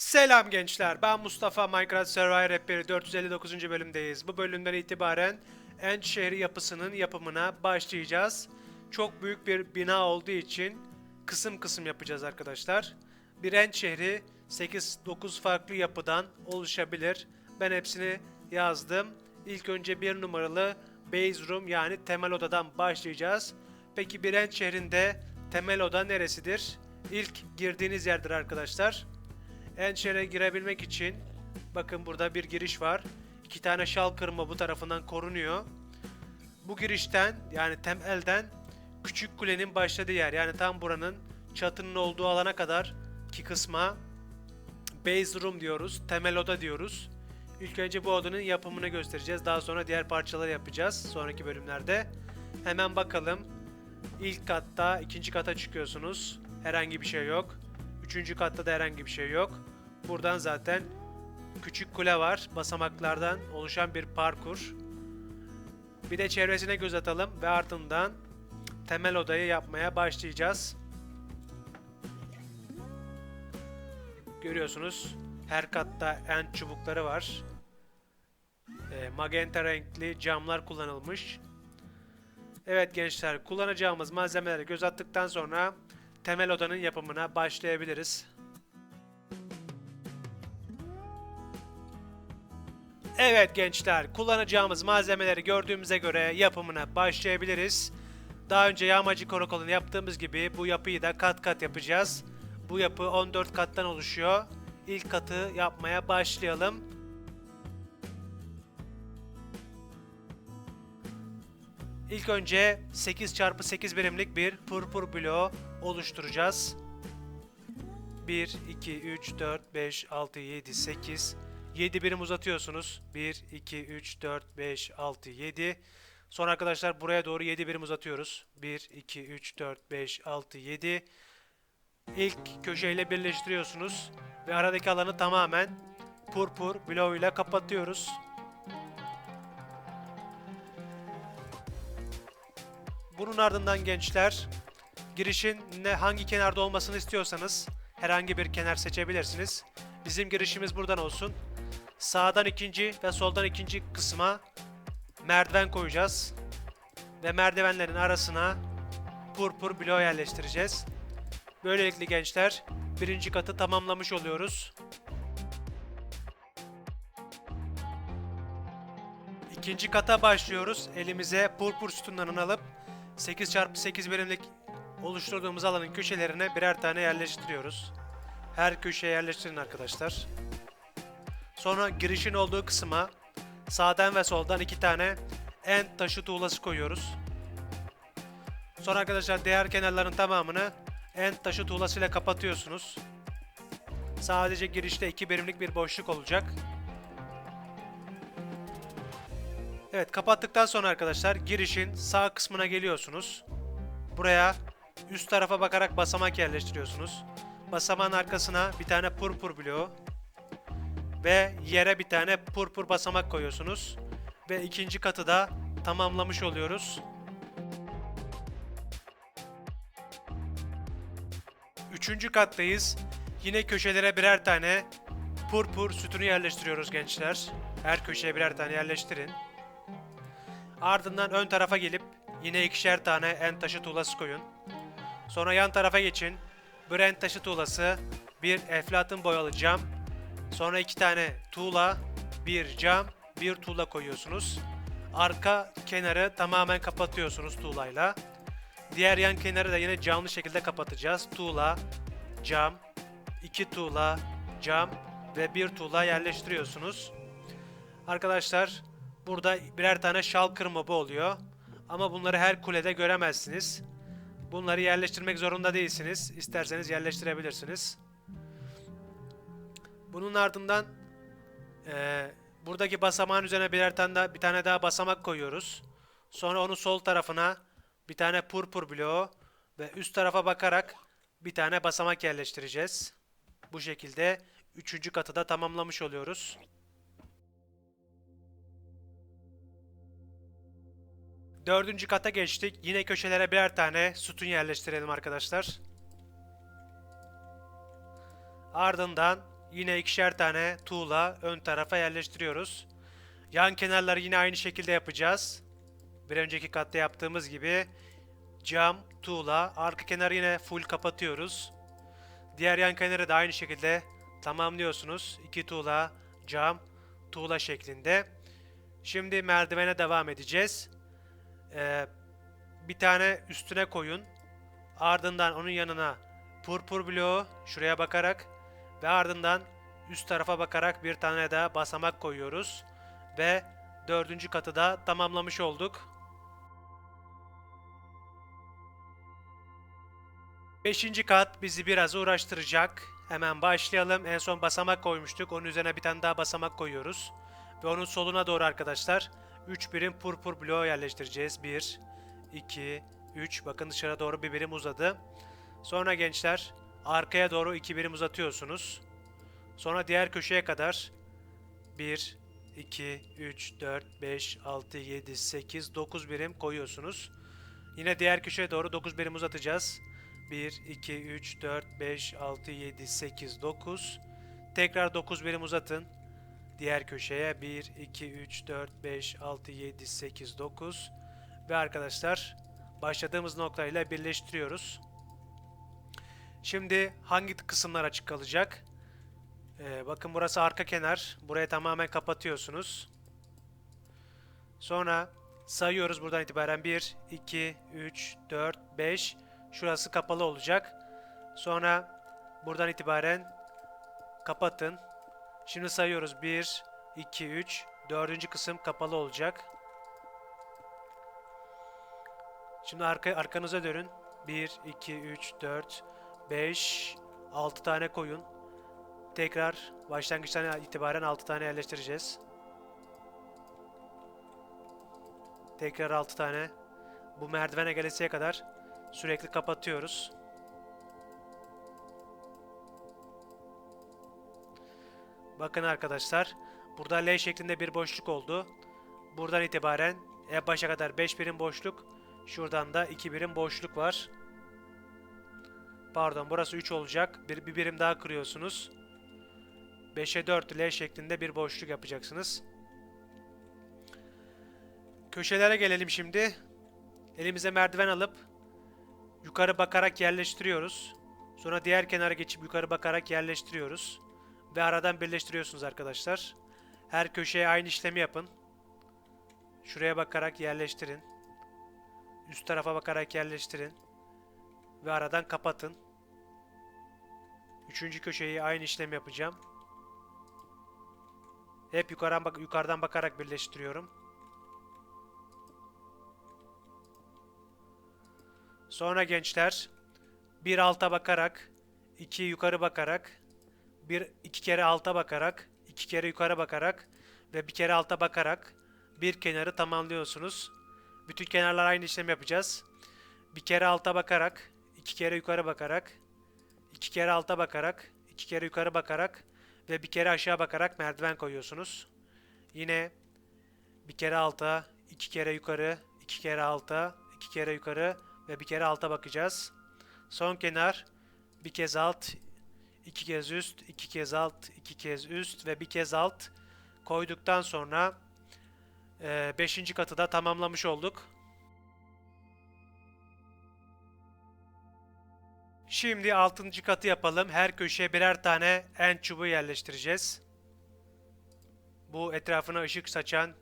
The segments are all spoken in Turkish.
Selam gençler, ben Mustafa Minecraft Survivor Rehberi 459. bölümdeyiz. Bu bölümden itibaren End şehri yapısının yapımına başlayacağız. Çok büyük bir bina olduğu için kısım kısım yapacağız arkadaşlar. Bir End şehri 8-9 farklı yapıdan oluşabilir. Ben hepsini yazdım. İlk önce bir numaralı Base Room yani temel odadan başlayacağız. Peki bir End şehrinde temel oda neresidir? İlk girdiğiniz yerdir arkadaşlar. Enşere girebilmek için bakın burada bir giriş var. İki tane şal kırma bu tarafından korunuyor. Bu girişten yani temelden küçük kulenin başladığı yer yani tam buranın çatının olduğu alana kadar ki kısma base room diyoruz. Temel oda diyoruz. İlk önce bu odanın yapımını göstereceğiz. Daha sonra diğer parçaları yapacağız sonraki bölümlerde. Hemen bakalım. İlk katta, ikinci kata çıkıyorsunuz. Herhangi bir şey yok. Üçüncü katta da herhangi bir şey yok. Buradan zaten küçük kule var. Basamaklardan oluşan bir parkur. Bir de çevresine göz atalım ve ardından temel odayı yapmaya başlayacağız. Görüyorsunuz her katta en çubukları var. E, magenta renkli camlar kullanılmış. Evet gençler kullanacağımız malzemelere göz attıktan sonra temel odanın yapımına başlayabiliriz. Evet gençler kullanacağımız malzemeleri gördüğümüze göre yapımına başlayabiliriz. Daha önce yağmacı karakolunu yaptığımız gibi bu yapıyı da kat kat yapacağız. Bu yapı 14 kattan oluşuyor. İlk katı yapmaya başlayalım. İlk önce 8 çarpı 8 birimlik bir purpur bloğu oluşturacağız. 1, 2, 3, 4, 5, 6, 7, 8. 7 birim uzatıyorsunuz. 1, 2, 3, 4, 5, 6, 7. Sonra arkadaşlar buraya doğru 7 birim uzatıyoruz. 1, 2, 3, 4, 5, 6, 7. İlk köşeyle birleştiriyorsunuz. Ve aradaki alanı tamamen purpur bloğuyla kapatıyoruz. Bunun ardından gençler girişin ne hangi kenarda olmasını istiyorsanız herhangi bir kenar seçebilirsiniz. Bizim girişimiz buradan olsun. Sağdan ikinci ve soldan ikinci kısma merdiven koyacağız. Ve merdivenlerin arasına purpur bloğu yerleştireceğiz. Böylelikle gençler birinci katı tamamlamış oluyoruz. İkinci kata başlıyoruz. Elimize purpur sütunlarını alıp 8x8 birimlik oluşturduğumuz alanın köşelerine birer tane yerleştiriyoruz. Her köşeye yerleştirin arkadaşlar. Sonra girişin olduğu kısma sağdan ve soldan iki tane end taşı tuğlası koyuyoruz. Sonra arkadaşlar diğer kenarların tamamını end taşı tuğlasıyla kapatıyorsunuz. Sadece girişte iki birimlik bir boşluk olacak. Evet kapattıktan sonra arkadaşlar girişin sağ kısmına geliyorsunuz. Buraya üst tarafa bakarak basamak yerleştiriyorsunuz. Basamağın arkasına bir tane purpur bloğu ve yere bir tane purpur basamak koyuyorsunuz. Ve ikinci katı da tamamlamış oluyoruz. Üçüncü kattayız. Yine köşelere birer tane purpur sütunu yerleştiriyoruz gençler. Her köşeye birer tane yerleştirin. Ardından ön tarafa gelip yine ikişer tane en taşı tuğlası koyun. Sonra yan tarafa geçin. Bir en taşı tuğlası, bir eflatun boyalı cam, sonra iki tane tuğla, bir cam, bir tuğla koyuyorsunuz. Arka kenarı tamamen kapatıyorsunuz tuğlayla. Diğer yan kenarı da yine camlı şekilde kapatacağız. Tuğla, cam, iki tuğla, cam ve bir tuğla yerleştiriyorsunuz. Arkadaşlar burada birer tane şal kırma bu oluyor. Ama bunları her kulede göremezsiniz. Bunları yerleştirmek zorunda değilsiniz. İsterseniz yerleştirebilirsiniz. Bunun ardından eee, buradaki basamağın üzerine birer tane daha, bir tane daha basamak koyuyoruz. Sonra onun sol tarafına bir tane purpur bloğu ve üst tarafa bakarak bir tane basamak yerleştireceğiz. Bu şekilde üçüncü katı da tamamlamış oluyoruz. Dördüncü kata geçtik. Yine köşelere birer tane sütun yerleştirelim arkadaşlar. Ardından Yine ikişer tane tuğla ön tarafa yerleştiriyoruz. Yan kenarları yine aynı şekilde yapacağız. Bir önceki katta yaptığımız gibi cam, tuğla, arka kenarı yine full kapatıyoruz. Diğer yan kenarı da aynı şekilde tamamlıyorsunuz. İki tuğla, cam, tuğla şeklinde. Şimdi merdivene devam edeceğiz. Ee, bir tane üstüne koyun. Ardından onun yanına purpur bloğu şuraya bakarak ve ardından üst tarafa bakarak bir tane daha basamak koyuyoruz. Ve dördüncü katı da tamamlamış olduk. Beşinci kat bizi biraz uğraştıracak. Hemen başlayalım. En son basamak koymuştuk. Onun üzerine bir tane daha basamak koyuyoruz. Ve onun soluna doğru arkadaşlar 3 birim purpur bloğu yerleştireceğiz. 1, 2, 3. Bakın dışarı doğru bir birim uzadı. Sonra gençler arkaya doğru 2 birim uzatıyorsunuz. Sonra diğer köşeye kadar 1, 2, 3, 4, 5, 6, 7, 8, 9 birim koyuyorsunuz. Yine diğer köşeye doğru 9 birim uzatacağız. 1, 2, 3, 4, 5, 6, 7, 8, 9. Tekrar 9 birim uzatın. Diğer köşeye 1, 2, 3, 4, 5, 6, 7, 8, 9. Ve arkadaşlar başladığımız noktayla birleştiriyoruz. Şimdi hangi kısımlar açık kalacak? Ee, bakın burası arka kenar. Burayı tamamen kapatıyorsunuz. Sonra sayıyoruz buradan itibaren 1, 2, 3, 4, 5. Şurası kapalı olacak. Sonra buradan itibaren kapatın. Şimdi sayıyoruz 1, 2, 3. Dördüncü kısım kapalı olacak. Şimdi arka, arkanıza dönün. 1, 2, 3, 4, 5, 6 tane koyun. Tekrar başlangıçtan itibaren 6 tane yerleştireceğiz. Tekrar 6 tane. Bu merdivene gelesiye kadar sürekli kapatıyoruz. Bakın arkadaşlar. Burada L şeklinde bir boşluk oldu. Buradan itibaren en başa kadar 5 birim boşluk. Şuradan da 2 birim boşluk var. Pardon burası 3 olacak. Bir, bir birim daha kırıyorsunuz. 5'e 4 L şeklinde bir boşluk yapacaksınız. Köşelere gelelim şimdi. Elimize merdiven alıp yukarı bakarak yerleştiriyoruz. Sonra diğer kenara geçip yukarı bakarak yerleştiriyoruz. Ve aradan birleştiriyorsunuz arkadaşlar. Her köşeye aynı işlemi yapın. Şuraya bakarak yerleştirin. Üst tarafa bakarak yerleştirin. Ve aradan kapatın. Üçüncü köşeyi aynı işlem yapacağım. Hep yukarıdan, bak yukarıdan bakarak birleştiriyorum. Sonra gençler bir alta bakarak, iki yukarı bakarak, bir iki kere alta bakarak, iki kere yukarı bakarak ve bir kere alta bakarak bir kenarı tamamlıyorsunuz. Bütün kenarlar aynı işlem yapacağız. Bir kere alta bakarak, iki kere yukarı bakarak, iki kere alta bakarak, iki kere yukarı bakarak ve bir kere aşağı bakarak merdiven koyuyorsunuz. Yine bir kere alta, iki kere yukarı, iki kere alta, iki kere yukarı ve bir kere alta bakacağız. Son kenar bir kez alt, iki kez üst, iki kez alt, iki kez üst ve bir kez alt koyduktan sonra 5. katı da tamamlamış olduk. Şimdi 6. katı yapalım. Her köşeye birer tane en çubuğu yerleştireceğiz. Bu etrafına ışık saçan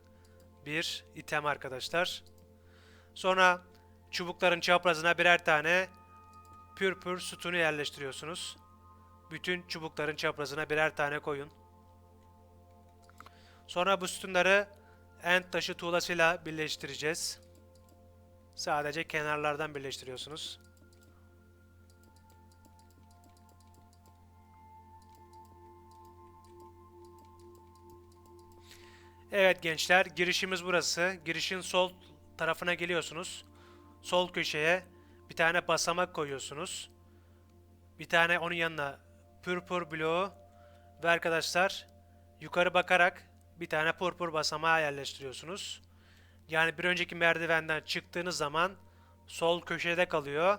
bir item arkadaşlar. Sonra çubukların çaprazına birer tane pürpür sütunu yerleştiriyorsunuz. Bütün çubukların çaprazına birer tane koyun. Sonra bu sütunları end taşı tuğlasıyla birleştireceğiz. Sadece kenarlardan birleştiriyorsunuz. Evet gençler, girişimiz burası. Girişin sol tarafına geliyorsunuz. Sol köşeye bir tane basamak koyuyorsunuz. Bir tane onun yanına purpur bloğu ve arkadaşlar yukarı bakarak bir tane purpur basamağı yerleştiriyorsunuz. Yani bir önceki merdivenden çıktığınız zaman sol köşede kalıyor.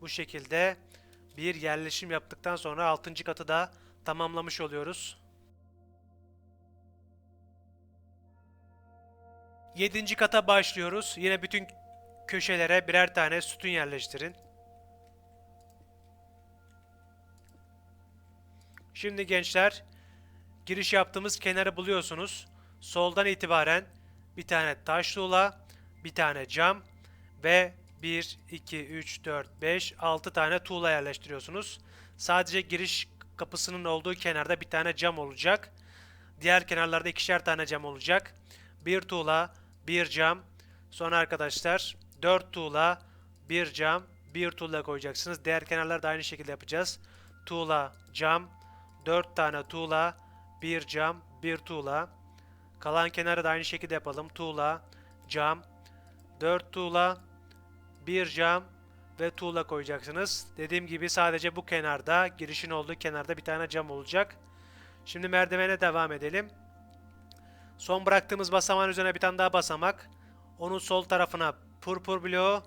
Bu şekilde bir yerleşim yaptıktan sonra 6. katı da tamamlamış oluyoruz. Yedinci kata başlıyoruz. Yine bütün köşelere birer tane sütun yerleştirin. Şimdi gençler giriş yaptığımız kenarı buluyorsunuz. Soldan itibaren bir tane taş tuğla, bir tane cam ve 1, 2, 3, 4, 5, 6 tane tuğla yerleştiriyorsunuz. Sadece giriş kapısının olduğu kenarda bir tane cam olacak. Diğer kenarlarda ikişer tane cam olacak. Bir tuğla, bir cam. Sonra arkadaşlar 4 tuğla, bir cam, bir tuğla koyacaksınız. Diğer kenarlarda aynı şekilde yapacağız. Tuğla, cam, 4 tane tuğla, bir cam, bir tuğla. Kalan kenarı da aynı şekilde yapalım. Tuğla, cam, 4 tuğla, bir cam ve tuğla koyacaksınız. Dediğim gibi sadece bu kenarda, girişin olduğu kenarda bir tane cam olacak. Şimdi merdivene devam edelim. Son bıraktığımız basamağın üzerine bir tane daha basamak. Onun sol tarafına purpur bloğu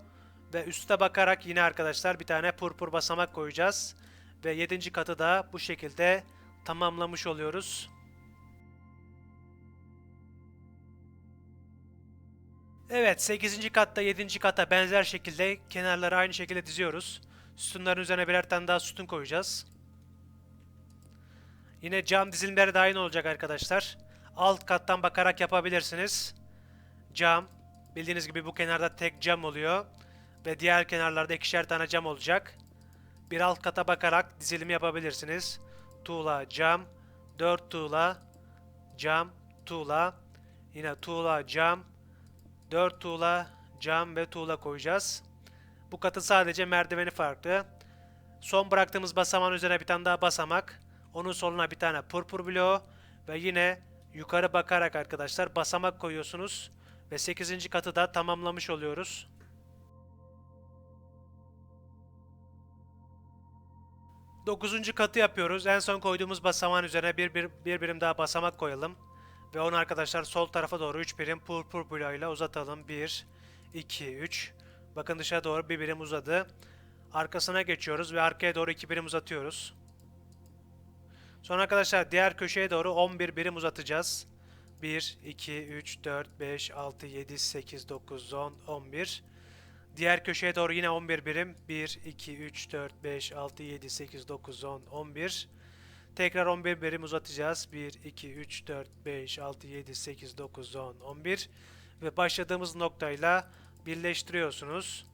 ve üste bakarak yine arkadaşlar bir tane purpur basamak koyacağız. Ve 7. katı da bu şekilde tamamlamış oluyoruz. Evet 8. katta 7. kata benzer şekilde kenarları aynı şekilde diziyoruz. Sütunların üzerine birer tane daha sütun koyacağız. Yine cam dizilimleri de aynı olacak arkadaşlar. Alt kattan bakarak yapabilirsiniz. Cam. Bildiğiniz gibi bu kenarda tek cam oluyor. Ve diğer kenarlarda ikişer tane cam olacak. Bir alt kata bakarak dizilim yapabilirsiniz. Tuğla, cam, 4 tuğla, cam, tuğla, yine tuğla, cam, 4 tuğla, cam ve tuğla koyacağız. Bu katın sadece merdiveni farklı. Son bıraktığımız basamağın üzerine bir tane daha basamak. Onun soluna bir tane purpur bloğu ve yine yukarı bakarak arkadaşlar basamak koyuyorsunuz. Ve 8. katı da tamamlamış oluyoruz. Dokuzuncu katı yapıyoruz. En son koyduğumuz basamağın üzerine bir, bir, bir birim daha basamak koyalım. Ve onu arkadaşlar sol tarafa doğru 3 birim purpur bloğuyla uzatalım. 1, 2, 3. Bakın dışa doğru bir birim uzadı. Arkasına geçiyoruz ve arkaya doğru 2 birim uzatıyoruz. Sonra arkadaşlar diğer köşeye doğru 11 birim uzatacağız. 1, 2, 3, 4, 5, 6, 7, 8, 9, 10, 11. Diğer köşeye doğru yine 11 birim. 1, 2, 3, 4, 5, 6, 7, 8, 9, 10, 11. Tekrar 11 birim uzatacağız. 1, 2, 3, 4, 5, 6, 7, 8, 9, 10, 11. Ve başladığımız noktayla birleştiriyorsunuz.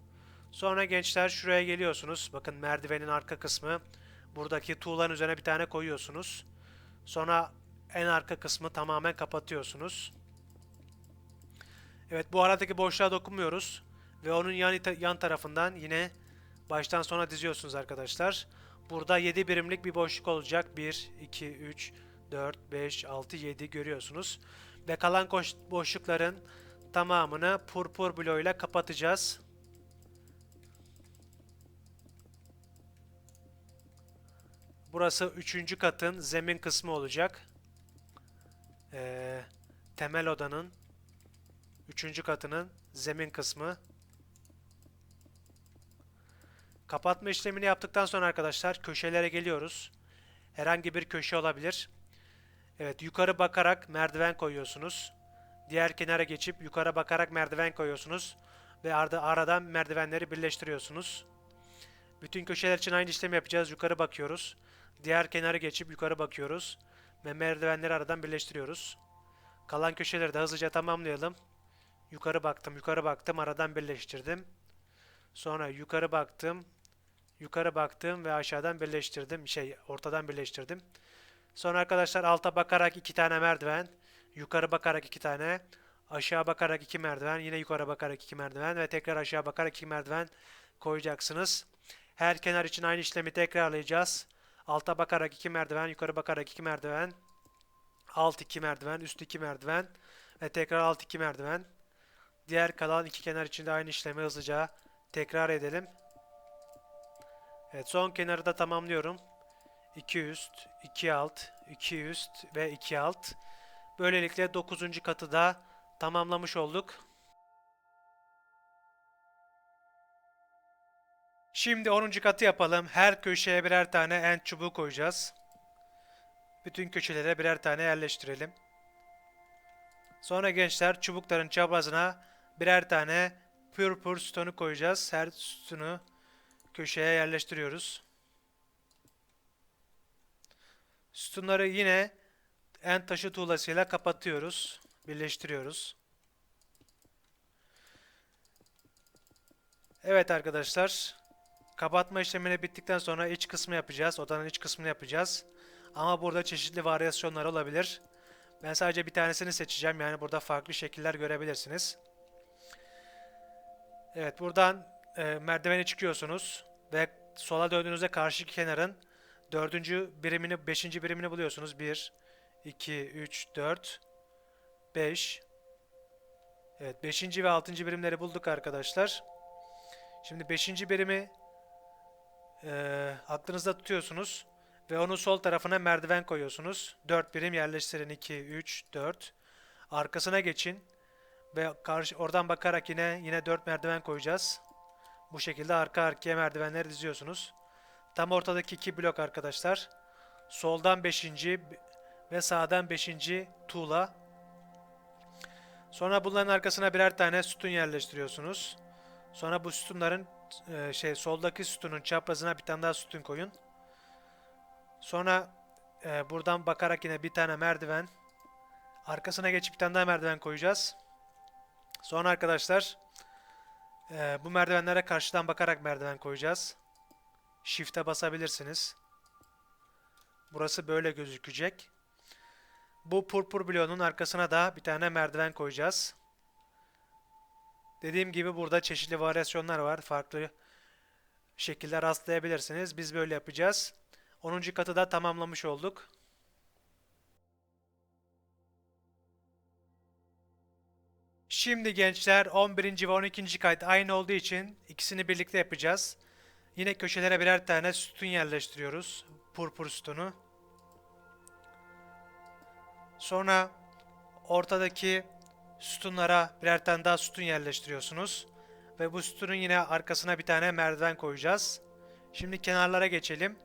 Sonra gençler şuraya geliyorsunuz. Bakın merdivenin arka kısmı. Buradaki tuğlanın üzerine bir tane koyuyorsunuz. Sonra en arka kısmı tamamen kapatıyorsunuz. Evet bu aradaki boşluğa dokunmuyoruz. Ve onun yan, yan tarafından yine baştan sona diziyorsunuz arkadaşlar. Burada 7 birimlik bir boşluk olacak. 1, 2, 3, 4, 5, 6, 7 görüyorsunuz. Ve kalan boşlukların tamamını purpur bloğuyla kapatacağız. Burası 3. katın zemin kısmı olacak. Ee, temel odanın 3. katının zemin kısmı. Kapatma işlemini yaptıktan sonra arkadaşlar köşelere geliyoruz. Herhangi bir köşe olabilir. Evet yukarı bakarak merdiven koyuyorsunuz. Diğer kenara geçip yukarı bakarak merdiven koyuyorsunuz. Ve arada, aradan merdivenleri birleştiriyorsunuz. Bütün köşeler için aynı işlemi yapacağız. Yukarı bakıyoruz. Diğer kenarı geçip yukarı bakıyoruz. Ve merdivenleri aradan birleştiriyoruz. Kalan köşeleri de hızlıca tamamlayalım. Yukarı baktım, yukarı baktım, aradan birleştirdim. Sonra yukarı baktım, yukarı baktım ve aşağıdan birleştirdim. Şey, ortadan birleştirdim. Sonra arkadaşlar alta bakarak iki tane merdiven, yukarı bakarak iki tane, aşağı bakarak iki merdiven, yine yukarı bakarak iki merdiven ve tekrar aşağı bakarak iki merdiven koyacaksınız. Her kenar için aynı işlemi tekrarlayacağız. Alta bakarak iki merdiven, yukarı bakarak iki merdiven, alt iki merdiven, üst iki merdiven ve tekrar alt iki merdiven. Diğer kalan iki kenar için de aynı işlemi hızlıca tekrar edelim. Evet son kenarı da tamamlıyorum. 2 üst, 2 alt, 2 üst ve 2 alt. Böylelikle 9. katı da tamamlamış olduk. Şimdi 10. katı yapalım. Her köşeye birer tane end çubuğu koyacağız. Bütün köşelere birer tane yerleştirelim. Sonra gençler çubukların çaprazına birer tane purpur sütunu koyacağız. Her sütunu köşeye yerleştiriyoruz. Sütunları yine en taşı tuğlasıyla kapatıyoruz. Birleştiriyoruz. Evet arkadaşlar. Kapatma işlemini bittikten sonra iç kısmı yapacağız. Odanın iç kısmını yapacağız. Ama burada çeşitli varyasyonlar olabilir. Ben sadece bir tanesini seçeceğim. Yani burada farklı şekiller görebilirsiniz. Evet buradan e, merdiveni çıkıyorsunuz. Ve sola döndüğünüzde karşı kenarın dördüncü birimini, beşinci birimini buluyorsunuz. 1, 2, 3, 4, 5. Evet 5. ve 6. birimleri bulduk arkadaşlar. Şimdi 5. birimi e, aklınızda tutuyorsunuz. Ve onun sol tarafına merdiven koyuyorsunuz. 4 birim yerleştirin. 2, 3, 4. Arkasına geçin. Ve karşı, oradan bakarak yine yine 4 merdiven koyacağız. Bu şekilde arka arkaya merdivenleri diziyorsunuz. Tam ortadaki iki blok arkadaşlar. Soldan 5. ve sağdan 5. tuğla. Sonra bunların arkasına birer tane sütun yerleştiriyorsunuz. Sonra bu sütunların e, şey soldaki sütunun çaprazına bir tane daha sütun koyun. Sonra e, buradan bakarak yine bir tane merdiven. Arkasına geçip bir tane daha merdiven koyacağız. Sonra arkadaşlar e, bu merdivenlere karşıdan bakarak merdiven koyacağız. Shift'e basabilirsiniz. Burası böyle gözükecek. Bu purpur bloğunun arkasına da bir tane merdiven koyacağız. Dediğim gibi burada çeşitli varyasyonlar var. Farklı şekiller rastlayabilirsiniz. Biz böyle yapacağız. 10. katı da tamamlamış olduk. Şimdi gençler 11. ve 12. kat aynı olduğu için ikisini birlikte yapacağız. Yine köşelere birer tane sütun yerleştiriyoruz. Purpur sütunu. Sonra ortadaki sütunlara birer tane daha sütun yerleştiriyorsunuz. Ve bu sütunun yine arkasına bir tane merdiven koyacağız. Şimdi kenarlara geçelim.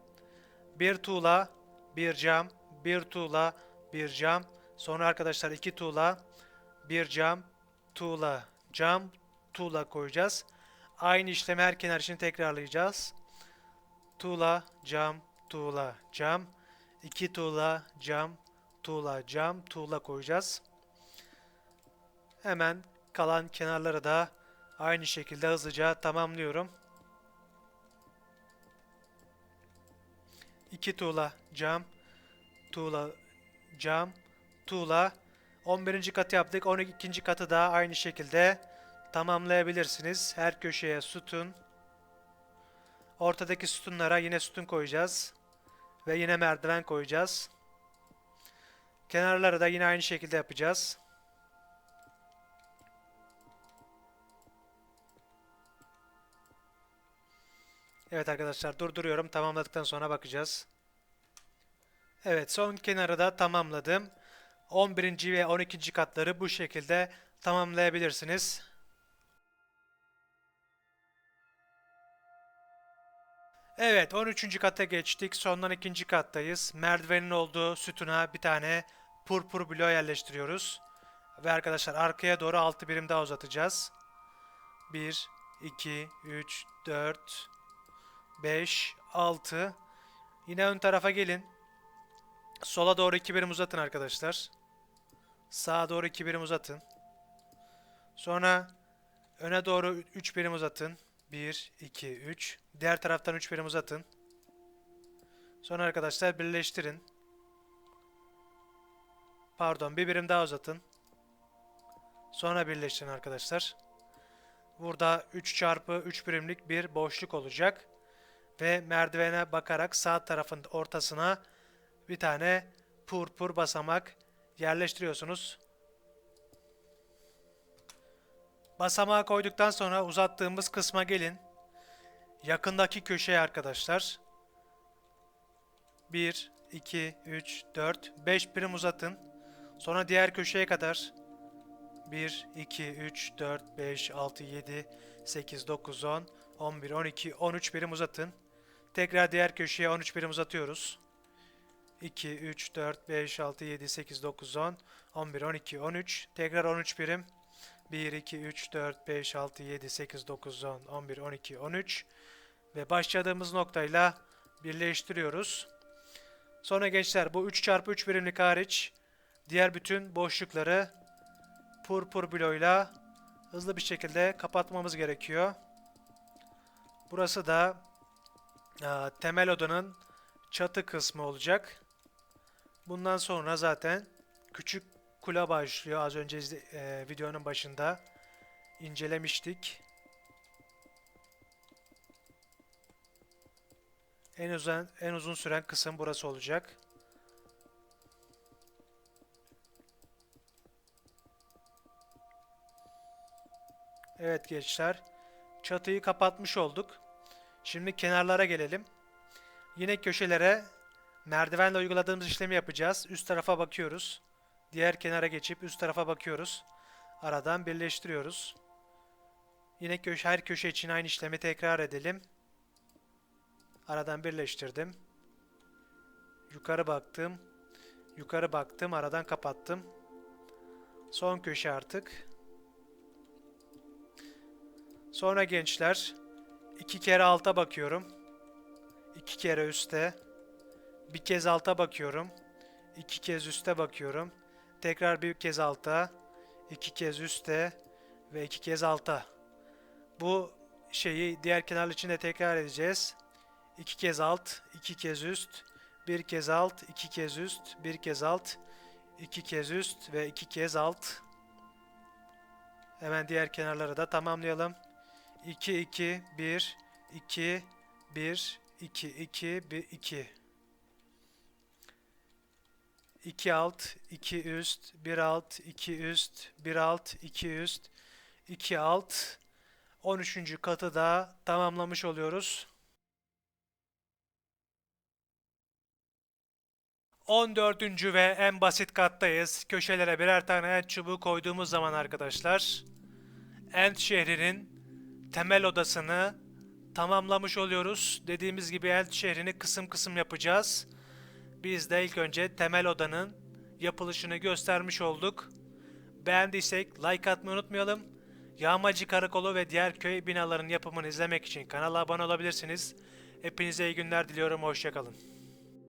Bir tuğla, bir cam, bir tuğla, bir cam. Sonra arkadaşlar iki tuğla, bir cam, tuğla, cam, tuğla koyacağız. Aynı işlemi her kenar için tekrarlayacağız. Tuğla, cam, tuğla, cam. iki tuğla, cam, tuğla, cam, tuğla koyacağız. Hemen kalan kenarları da aynı şekilde hızlıca tamamlıyorum. 2 tuğla cam, tuğla cam, tuğla. 11. katı yaptık. 12. katı da aynı şekilde tamamlayabilirsiniz. Her köşeye sütun. Ortadaki sütunlara yine sütun koyacağız. Ve yine merdiven koyacağız. Kenarları da yine aynı şekilde yapacağız. Evet arkadaşlar durduruyorum. Tamamladıktan sonra bakacağız. Evet son kenarı da tamamladım. 11. ve 12. katları bu şekilde tamamlayabilirsiniz. Evet 13. kata geçtik. Sondan ikinci kattayız. Merdivenin olduğu sütuna bir tane purpur bloğu yerleştiriyoruz. Ve arkadaşlar arkaya doğru 6 birim daha uzatacağız. 1, 2, 3, 4, 5, 6. Yine ön tarafa gelin. Sola doğru 2 birim uzatın arkadaşlar. Sağa doğru 2 birim uzatın. Sonra öne doğru 3 birim uzatın. 1, 2, 3. Diğer taraftan 3 birim uzatın. Sonra arkadaşlar birleştirin. Pardon bir birim daha uzatın. Sonra birleştirin arkadaşlar. Burada 3 çarpı 3 birimlik bir boşluk olacak ve merdivene bakarak sağ tarafın ortasına bir tane purpur basamak yerleştiriyorsunuz. Basamağı koyduktan sonra uzattığımız kısma gelin. Yakındaki köşeye arkadaşlar. 1, 2, 3, 4, 5 birim uzatın. Sonra diğer köşeye kadar 1, 2, 3, 4, 5, 6, 7, 8, 9, 10, 11, 12, 13 birim uzatın. Tekrar diğer köşeye 13 birim uzatıyoruz. 2, 3, 4, 5, 6, 7, 8, 9, 10, 11, 12, 13. Tekrar 13 birim. 1, 2, 3, 4, 5, 6, 7, 8, 9, 10, 11, 12, 13. Ve başladığımız noktayla birleştiriyoruz. Sonra gençler bu 3 çarpı 3 birimlik hariç diğer bütün boşlukları purpur bloğuyla hızlı bir şekilde kapatmamız gerekiyor. Burası da e, temel odanın çatı kısmı olacak. Bundan sonra zaten küçük kule başlıyor. Az önce e, videonun başında incelemiştik. En uzun en uzun süren kısım burası olacak. Evet gençler. Çatıyı kapatmış olduk. Şimdi kenarlara gelelim. Yine köşelere merdivenle uyguladığımız işlemi yapacağız. Üst tarafa bakıyoruz. Diğer kenara geçip üst tarafa bakıyoruz. Aradan birleştiriyoruz. Yine köşe, her köşe için aynı işlemi tekrar edelim. Aradan birleştirdim. Yukarı baktım. Yukarı baktım. Aradan kapattım. Son köşe artık. Sonra gençler iki kere alta bakıyorum. iki kere üste. Bir kez alta bakıyorum. iki kez üste bakıyorum. Tekrar bir kez alta. iki kez üste ve iki kez alta. Bu şeyi diğer kenar için de tekrar edeceğiz. İki kez alt, iki kez üst, bir kez alt, iki kez üst, bir kez alt, iki kez üst ve iki kez alt. Hemen diğer kenarları da tamamlayalım. 2 2 1 2 1 2 2 1 2 2 alt 2 üst 1 alt 2 üst 1 alt 2 üst 2 alt 13. katı da tamamlamış oluyoruz. 14. ve en basit kattayız. Köşelere birer tane çubuğu koyduğumuz zaman arkadaşlar End şehrinin temel odasını tamamlamış oluyoruz. Dediğimiz gibi End şehrini kısım kısım yapacağız. Biz de ilk önce temel odanın yapılışını göstermiş olduk. Beğendiysek like atmayı unutmayalım. Yağmacı Karakolu ve diğer köy binaların yapımını izlemek için kanala abone olabilirsiniz. Hepinize iyi günler diliyorum. Hoşçakalın.